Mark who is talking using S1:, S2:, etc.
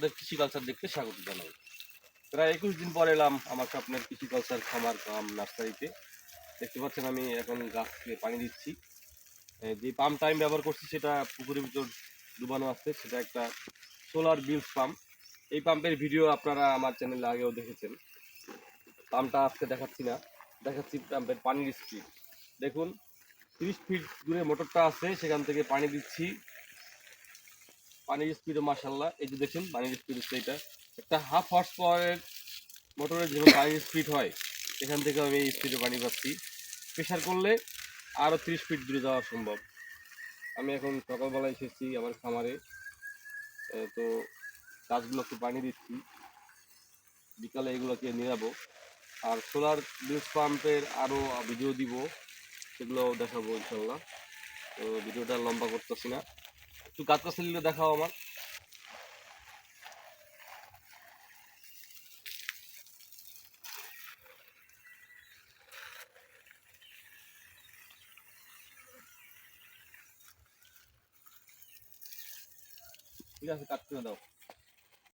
S1: আমাদের কৃষি কালচার দেখতে স্বাগত জানাই। প্রায় একুশ দিন পর এলাম আমার স্বপ্নের কৃষি কালচার খামার কাম নার্সারিতে। দেখতে পাচ্ছেন আমি এখন গাছকে পানি দিচ্ছি। যে পাম্পটা আমি ব্যবহার করছি সেটা পুকুরের ভিতর ডুবানো আছে, সেটা একটা সোলার বিলস পাম্প এই পাম্পের ভিডিও আপনারা আমার চ্যানেলে আগেও দেখেছেন। পাম্পটা আজকে দেখাচ্ছি না, দেখাচ্ছি পাম্পের পানির স্পিড দেখুন, তিরিশ ফিট দূরে মোটরটা আছে, সেখান থেকে পানি দিচ্ছি। পানির স্পিডও মাসাল্লাহ এই যে দেখুন, পানির স্পিড হচ্ছে এটা। একটা হাফ হর্স পাওয়ারের মোটরের যেমন পানির স্পিড হয়, এখান থেকে আমি এই স্পিডে পানি পাচ্ছি। প্রেশার করলে আরও তিরিশ ফিট দূরে যাওয়া সম্ভব। আমি এখন সকালবেলা এসেছি আমার খামারে। তো গাছগুলোকে পানি দিচ্ছি। বিকালে এগুলোকে নিয়ে যাব। আর সোলার বিলস পাম্পের আরও ভিডিও দিব, সেগুলো দেখাবো ইনশাল্লাহ তো ভিডিওটা লম্বা করতেছি না। একটু গাছ গাছালিগুলো দেখাও আমার। ঠিক আছে কাটতে দাও।